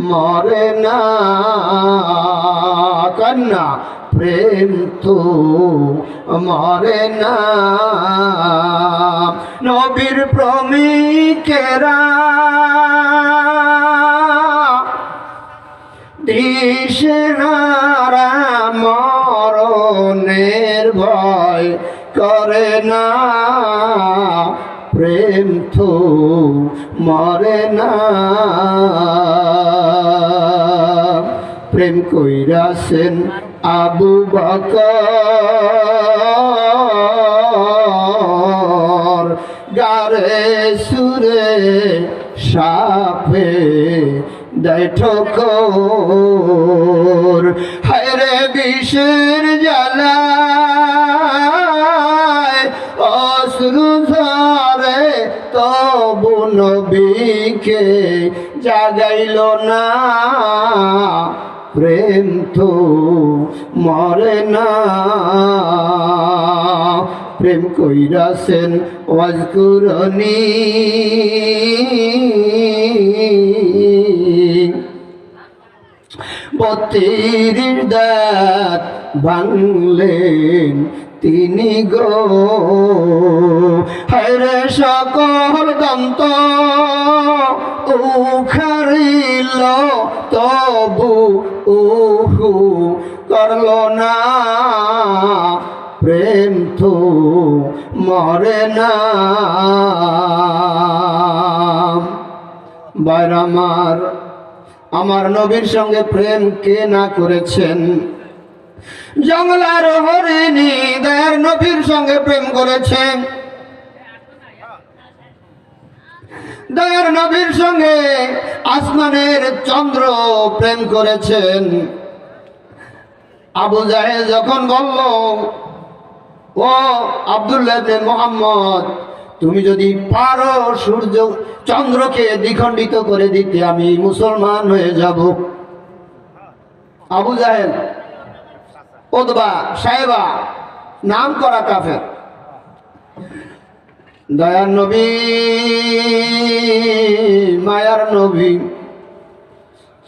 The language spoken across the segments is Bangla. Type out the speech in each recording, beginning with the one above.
মরে না। কন্যা প্রেম তো মরে না। নবীর প্রমিকেরা দিশেহারা মরণের ভয় করে না। প্রেম তো মরে না। প্রেম কইরাছেন আবু বকর। গারে সুরে সাপে দেয় ঠোকর। হায়রে বিষের জ্বালায় নবীকে জাগাইল না। প্রেম তো মরে না। প্রেম কইরাছেন ওয়াজকুরনি বতির দাঁত ভাঙলেন তিনি গো। হরে সকল দন্ত উখারিল তবু উহু করল না। প্রেম তো মরে না। বাইরামার আমার নবীর সঙ্গে প্রেম কে না করেছেন? জঙ্গলার হরিণী দয়ার নবীর সঙ্গে প্রেম করেছেন দয়ার নবীর সঙ্গে আসমানের চন্দ্র প্রেম করেছেন। আবু জাহেদ যখন বলল, ও আব্দুল্লাহ মোহাম্মদ, তুমি যদি পারো সূর্য চন্দ্রকে দ্বিখণ্ডিত করে দিতে, আমি মুসলমান হয়ে যাব। আবু জাহেল ওদবা, সাহেবা, নাম করা কাফের। দয়ার নবী, মায়ার নবী,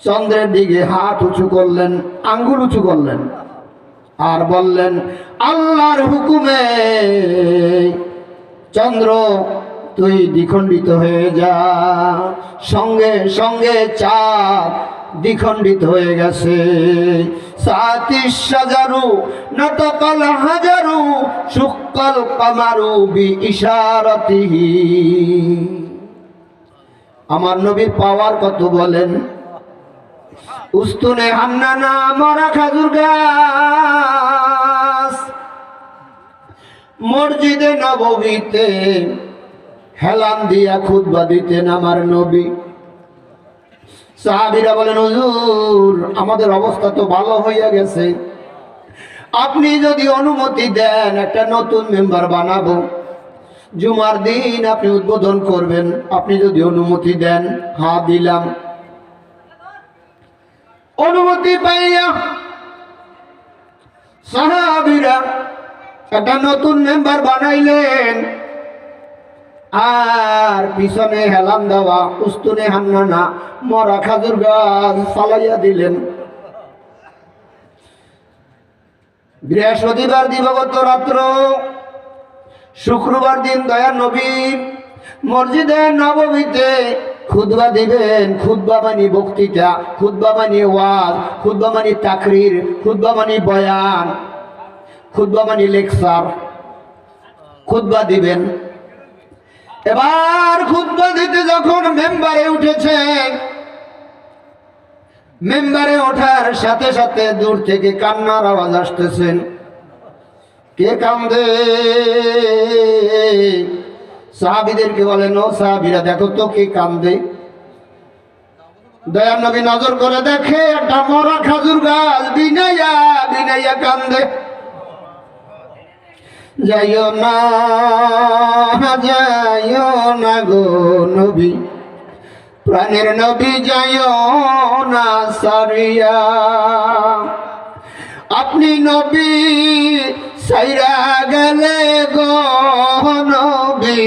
চন্দ্রের দিকে হাত উঁচু করলেন, আঙ্গুল উঁচু করলেন, আর বললেন, আল্লাহর হুকুমে চন্দ্র, তুই দ্বিখণ্ডিত হয়ে যা, সঙ্গে সঙ্গে চাঁদ দ্বিখণ্ডিত হয়ে গেছে। সাতিশ হাজারু, নতকল হাজারু শুক্কল কামারু বি আমার নবীর পাওয়ার কত বলেন? উস্তুনে হান্নানা মরা খাজুর গাছ। মসজিদে নববীতে হেলান দিয়া খুতবা দিতেন আমার নবী। সাহাবিরা বলেন, হুজুর, আমাদের অবস্থা তো ভালো হইয়া গেছে। আপনি যদি অনুমতি দেন, একটা নতুন মেম্বার বানাবো। জুমার দিন আপনি উদ্বোধন করবেন। আপনি যদি অনুমতি দেন, হা, দিলাম। অনুমতি পাইয়া সাহাবিরা একটা নতুন মেম্বার বানাইলেন। আর পিছনে হেলাম দেওয়া, উস্তুনে হান্নানা মরা খাজুর গাছ ফালাইয়া দিলেন। বৃহস্পতিবার দিবগত রাত্র, শুক্রবার দিন দয়া নবী মসজিদে নবমীতে খুদবা দিবেন খুদবা মানি বক্তৃতা খুদবা মানি ওয়াজ খুদবা মানি তাকরির খুদবা মানি বয়ান খুদবা মানি লেকচার খুদবা দিবেন। এবার খুদবা দিতে যখন মেম্বারে উঠেছে, মেম্বারে ওঠার সাথে সাথে দূর থেকে কান্নার আওয়াজ আসতেছেন কে কান্দে? সাহাবিদেরকে বলেন ও সাহাবিরা, দেখো তো কে কান্দে। দয়ার নবী নজর করে দেখে, একটা মরা খাজুর গাছ বিনাইয়া বিনাইয়া কান্দে। যাইও না যাইও না গো নবী। প্রাণের নবী যাইও না সারিয়া। আপনি নবী সাইরা গেলে গো নবী।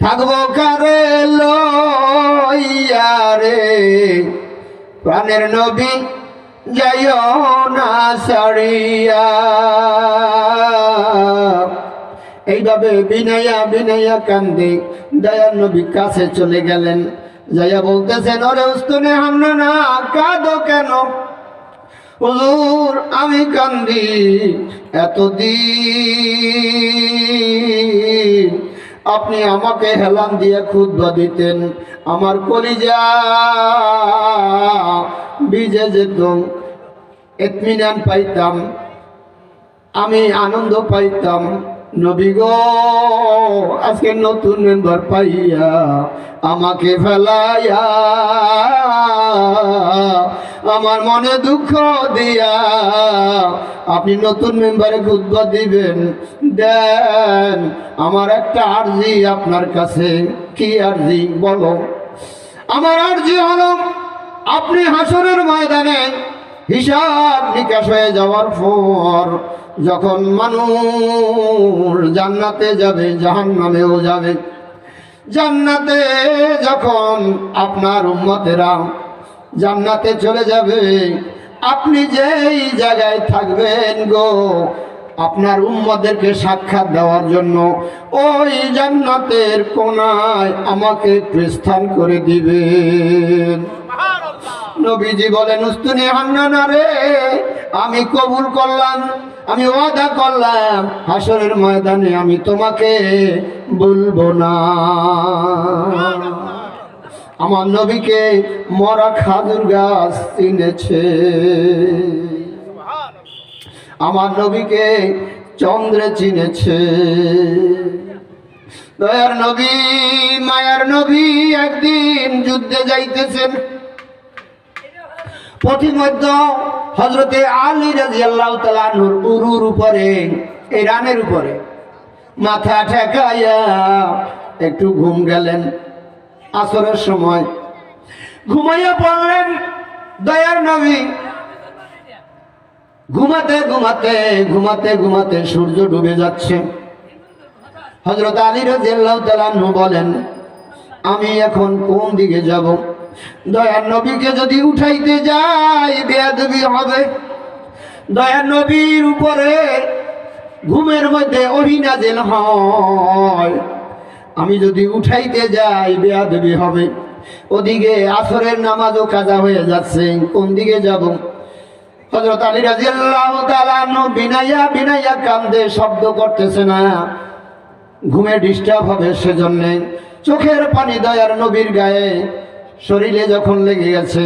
থাকব কারে লইয়া রে। প্রাণের নবী যাইও না সারিয়া। এইভাবে বিনাইয়া বিনাইয়া কান্দে দয়ার নবী কাছে চলে গেলেন। যাইয়া বলতেছেন, ওরে উস্তুনে হামনা না কাঁদো কেন? আমি কান্দি এতদিন। আপনি আমাকে হেলান দিয়ে খুদবা দিতেন। আমার কলিজা বিজে যেত। এতমিনান পাইতাম আমি আনন্দ পাইতাম। নবী গো, আজকে নতুন মেম্বার পাইয়া আমাকে ফেলাইয়া, আমার মনে দুঃখ দিয়া আপনি নতুন মেম্বারে খুদবা দিবেন। দেন আমার একটা আর্জি আপনার কাছে। কি আর্জি বলো? আমার আর্জি হলো আপনি হাসরের ময়দানে হিসাব নিকাশ হয়ে যাওয়ার পর যখন মানুষ জান্নাতে যাবে জাহান নামেও যাবে জান্নাতে যখন আপনার উম্মতেরা জান্নাতে চলে যাবে আপনি যেই জায়গায় থাকবেন গো আপনার উম্মদেরকে সাক্ষাৎ দেওয়ার জন্য ওই জান্নাতের কোনায় আমাকে একটু স্থান করে দিবেন। নবীজি বলেন উস্তুনি হান্নানা রে আমি কবুল করলাম। আমি ওয়াদা করলাম হাসরের ময়দানে আমি তোমাকে বলব না। আমার নবীকে মরা খাজুর গাছ চিনেছে। আমার নবীকে চন্দ্রে চিনেছে। দয়ার নবী, মায়ার নবী একদিন যুদ্ধে যাইতেছেন। পথিমধ্য হজরতে আলী রাজি আল্লাহ তালানুর উরুর উপরে এই রানের উপরে। মাথা ঠেকাইয়া একটু ঘুম গেলেন আসরের সময়। ঘুমাইয়া পড়লেন দয়ার নবী। ঘুমাতে ঘুমাতে ঘুমাতে ঘুমাতে সূর্য ডুবে যাচ্ছে। হজরত আলী রাজিয়াল্লাহ তালানহু বলেন, আমি এখন কোন দিকে যাব? দয়ার নবীকে যদি উঠাইতে যাই, বেয়াদবি হবে। দয়ার নবীর উপরে ঘুমের মধ্যে অহিনাজেল হয়। আমি যদি উঠাইতে যাই, বেয়াদবি হবে। ওদিকে আসরের নামাজও কাজা হয়ে যাচ্ছে। কোন দিকে যাব? হজরত আলী রাজিয়াল্লাহ বিনাইয়া বিনাইয়া কান্দে, শব্দ করতেছে না। ঘুমে ডিস্টার্ব হবে সেজন্য। চোখের পানি দয়ার নবীর গায়ে। শরীরে যখন লেগে গেছে,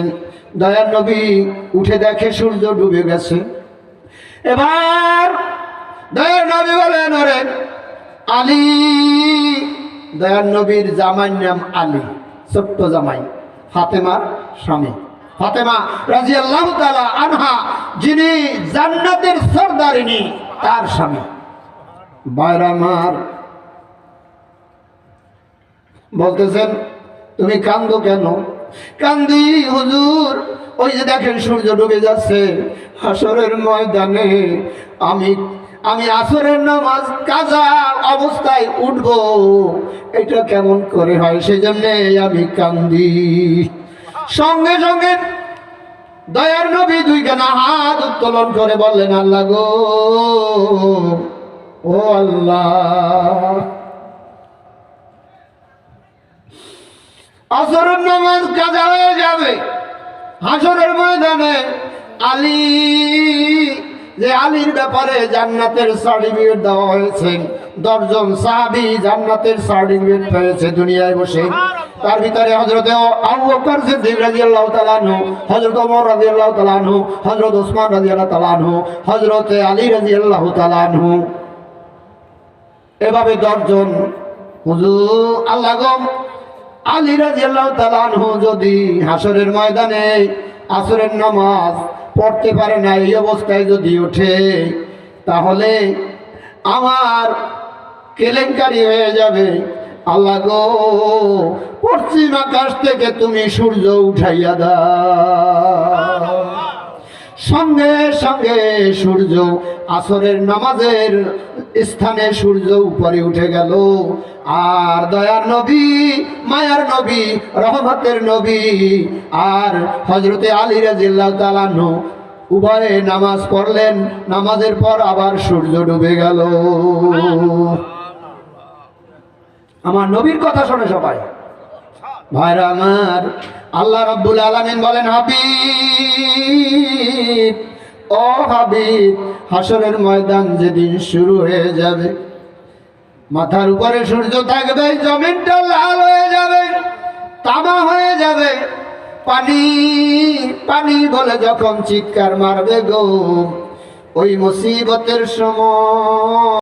দয়ার নবী উঠে দেখে সূর্য ডুবে গেছে। এবার দয়ার নবী বলেন ওরে আলী, দয়ার নবীর জামাইর নাম আলী, ছোট্ট জামাই, ফাতেমার স্বামী। ফাতেমা রাজি আল্লাহ আনহা, যিনি জান্নাতের সর্দারিনী, তার স্বামী। বাইরামার বলতেছেন তুমি কান্দো কেন? কান্দি, হুজুর, ওই যে দেখেন সূর্য ডুবে যাচ্ছে হাসরের ময়দানে। আমি আমি আসরের নামাজ কাজা অবস্থায় উঠব। এটা কেমন করে হয়? সেই জন্যে আমি কান্দি। সঙ্গে সঙ্গে দয়ার নবী দুই গানা হাত উত্তোলন করে বললেন, আল্লাহ গো, ও আল্লাহ। আসরের নামাজ কাজা হয়ে যাবে। হাসরের ময়দানে আলী, যে আলীর ব্যাপারে জান্নাতের সার্টিফিকেট দেওয়া হয়েছে, দশজন সাহাবি জান্নাতের সার্টিফিকেট পেয়েছে দুনিয়ায় বসে। তার ভিতরে হজরত আবু বকর সিদ্দিক রাদিয়াল্লাহু তাআলা আনহু, হযরত ওমর রাদিয়াল্লাহু তাআলা আনহু, হযরত ওসমান রাদিয়াল্লাহু তাআলা আনহু, হযরত আলী রাদিয়াল্লাহু তাআলা আনহু। এভাবে দশজন। হুজুর, আল্লাহ গো আলী রাজিয়াল্লাহ তালানহু যদি হাসরের ময়দানে আসরের নামাজ পড়তে পারে না, এই অবস্থায় যদি ওঠে, তাহলে আমার কেলেঙ্কারি হয়ে যাবে। আল্লাহ গো, পশ্চিম আকাশ থেকে তুমি সূর্য উঠাইয়া দাও। সঙ্গে সঙ্গে সূর্য আসরের নামাজের স্থানে সূর্য উপরে উঠে গেল। আর দয়ার নবী, মায়ার নবী, রহমতের নবী, আর হজরতে আলী রাজিল্লাহ তালানো উভয়ে নামাজ পড়লেন। নামাজের পর আবার সূর্য ডুবে গেল। আমার নবীর কথা শোনে সবাই। ভাইরা আমার আল্লাহ রাব্বুল আলামিন বলেন, হাবিব, ও হাবিব হাসরের ময়দান যেদিন শুরু হয়ে যাবে, মাথার উপরে সূর্য থাকবে, জমিনটা লাল হয়ে যাবে, তামা হয়ে যাবে, পানি পানি বলে যখন চিৎকার মারবে গো, ওই মুসিবতের সময়